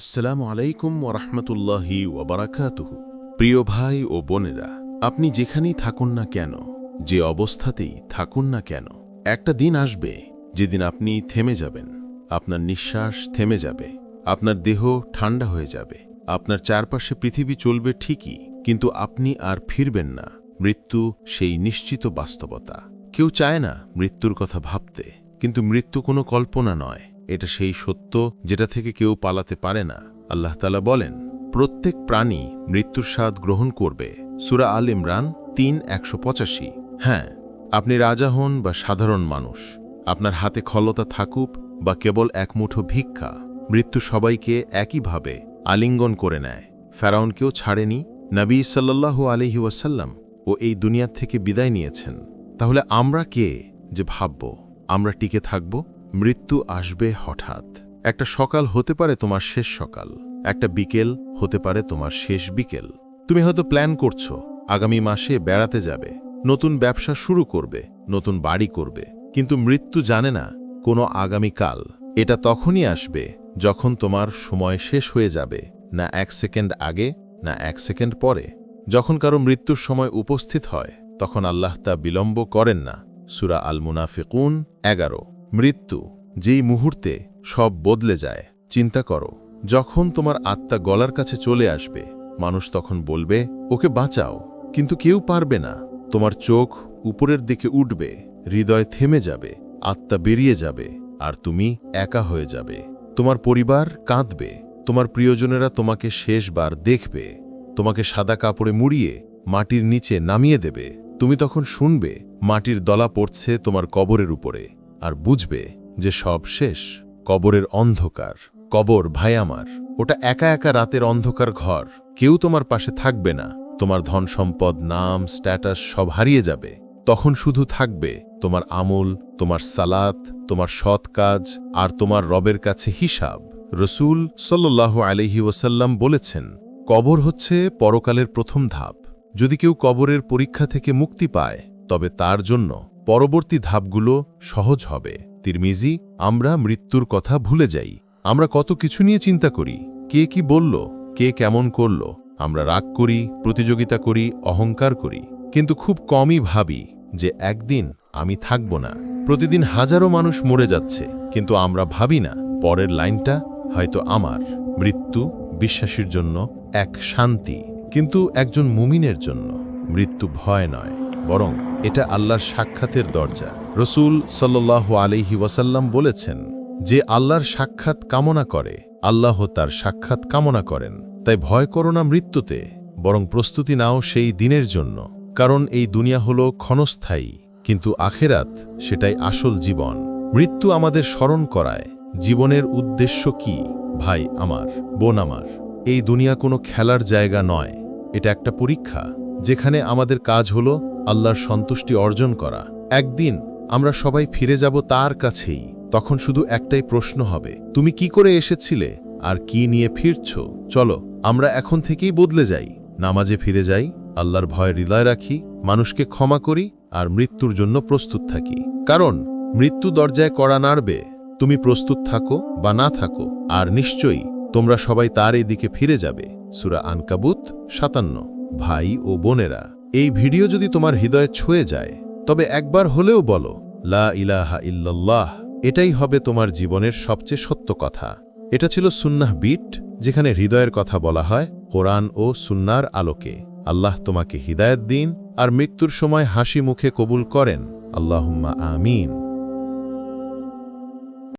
আসসালামু আলাইকুম ওরহমতুল্লাহি ওবরাকাতুহু প্রিয় ভাই ও বোনেরা, আপনি যেখানেই থাকুন না কেন, যে অবস্থাতেই থাকুন না কেন, একটা দিন আসবে যেদিন আপনি থেমে যাবেন, আপনার নিঃশ্বাস থেমে যাবে, আপনার দেহ ঠান্ডা হয়ে যাবে, আপনার চারপাশে পৃথিবী চলবে ঠিকই, কিন্তু আপনি আর ফিরবেন না, মৃত্যু সেই নিশ্চিত বাস্তবতা। কেউ চায় না মৃত্যুর কথা ভাবতে, কিন্তু মৃত্যু কোনো কল্পনা নয়। এটা সেই সত্য যেটা থেকে কেউ পালাতে পারে না। আল্লাহ তালা বলেন, প্রত্যেক প্রাণী মৃত্যুর স্বাদ গ্রহণ করবে। সুরা আল ইমরান তিন, একশো পঁচাশি। হ্যাঁ আপনি রাজা হন বা সাধারণ মানুষ। আপনার হাতে খলতা থাকুক বা কেবল এক মুঠো ভিক্ষা, মৃত্যু সবাইকে একইভাবে আলিঙ্গন করে নেয়। ফেরাউনকেও ছাড়েনি। নবী সাল্লাল্লাহু আলহি ওয়াসাল্লাম ও এই দুনিয়ার থেকে বিদায় নিয়েছেন। তাহলে আমরা কে যে ভাবব? আমরা টিকে থাকব? মৃত্যু আসবে হঠাৎ। একটা সকাল হতে পারে তোমার শেষ সকাল, একটা বিকেল হতে পারে তোমার শেষ বিকেল। তুমি হয়তো প্ল্যান করছ, আগামী মাসে বেড়াতে যাবে, নতুন ব্যবসা শুরু করবে, নতুন বাড়ি করবে, কিন্তু মৃত্যু জানে না কোনো আগামীকাল এটা তখনই আসবে যখন তোমার সময় শেষ হয়ে যাবে, না এক সেকেন্ড আগে, না এক সেকেন্ড পরে। যখন কারও মৃত্যুর সময় উপস্থিত হয়, তখন আল্লাহ তা বিলম্ব করেন না। সুরা আল মুনাফিকুন এগারো। মৃত্যু, যেই মুহূর্তে সব বদলে যায়, চিন্তা করো। যখন তোমার আত্মা গলার কাছে চলে আসবে, মানুষ তখন বলবে, ওকে বাঁচাও। কিন্তু কেউ পারবে না। তোমার চোখ উপরের দিকে উঠবে, হৃদয় থেমে যাবে, আত্মা বেরিয়ে যাবে, আর তুমি একা হয়ে যাবে। তোমার পরিবার কাঁদবে, তোমার প্রিয়জনেরা তোমাকে শেষবার দেখবে, তোমাকে সাদা কাপড়ে মুড়িয়ে মাটির নিচে নামিয়ে দেবে। তুমি তখন শুনবে, মাটির দলা পড়ছে তোমার কবরের উপরে। আর বুঝবে যে সব শেষ, কবরের অন্ধকার। কবর, ভাই আমার, ওটা একা একা রাতের অন্ধকার ঘর। কেউ তোমার পাশে থাকবে না। তোমার ধন সম্পদ, নাম স্ট্যাটাস সব হারিয়ে যাবে। তখন শুধু থাকবে তোমার আমল, তোমার সালাত, তোমার সৎ কাজ আর তোমার রবের কাছে হিসাব। রসুল সাল্লাহ আলহি ওসাল্লাম বলেছেন, কবর হচ্ছে পরকালের প্রথম ধাপ। যদি কেউ কবরের পরীক্ষা থেকে মুক্তি পায়, তবে তার জন্য পরবর্তী ধাপগুলো সহজ হবে। তিরমিজি, আমরা মৃত্যুর কথা ভুলে যাই। আমরা কত কিছু নিয়ে চিন্তা করি। কে কি বলল? কে কেমন করল? আমরা রাগ করি, প্রতিযোগিতা করি, অহংকার করি। কিন্তু খুব কমই ভাবি যে একদিন আমি থাকব না। প্রতিদিন হাজারো মানুষ মরে যাচ্ছে, কিন্তু আমরা ভাবি না, পরের লাইনটা হয়তো আমার। মৃত্যু বিশ্বাসীর জন্য এক শান্তি, কিন্তু একজন মুমিনের জন্য। মৃত্যু ভয় নয়, বরং এটা আল্লাহর সাক্ষাতের দরজা। রসুল সাল্লাহ আলিহি ওয়াসাল্লাম বলেছেন, যে আল্লাহর সাক্ষাৎ কামনা করে, আল্লাহ তার সাক্ষাৎ কামনা করেন। তাই ভয় করো না মৃত্যুতে, বরং প্রস্তুতি নাও সেই দিনের জন্য। কারণ এই দুনিয়া হল ক্ষণস্থায়ী, কিন্তু আখেরাত সেটাই আসল জীবন। মৃত্যু আমাদের স্মরণ করায়, জীবনের উদ্দেশ্য কি, ভাই আমার, বোন আমার? এই দুনিয়া কোনো খেলার জায়গা নয়, এটা একটা পরীক্ষা, যেখানে আমাদের কাজ হল আল্লাহর সন্তুষ্টি অর্জন করা। একদিন আমরা সবাই ফিরে যাব তার কাছেই। তখন শুধু একটাই প্রশ্ন হবে, তুমি কি করে এসেছিলে? আর কি নিয়ে ফিরছ? চলো, আমরা এখন থেকেই বদলে যাই। নামাজে ফিরে যাই, আল্লাহর ভয় হৃদয় রাখি, মানুষকে ক্ষমা করি, আর মৃত্যুর জন্য প্রস্তুত থাকি। কারণ, মৃত্যু দরজায় কড়া নাড়বে। তুমি প্রস্তুত থাকো বা না থাকো, আর নিশ্চয়ই তোমরা সবাই তার এই দিকে ফিরে যাবে। সুরা আনকাবুত সাতান্ন, ভাই ও বোনেরা। এই ভিডিও যদি তোমার হৃদয়ে ছুঁয়ে যায়, তবে একবার হলেও বলো, লা ইলাহা ইল্লাল্লাহ, এটাই হবে তোমার জীবনের সবচেয়ে সত্য কথা। এটা ছিল সুন্নাহ বিট, যেখানে হৃদয়ের কথা বলা হয় কোরআন ও সুন্নার আলোকে। আল্লাহ তোমাকে হৃদায়ত দিন, আর মৃত্যুর সময় হাসি মুখে কবুল করেন। আল্লাহুম্মা আমিন।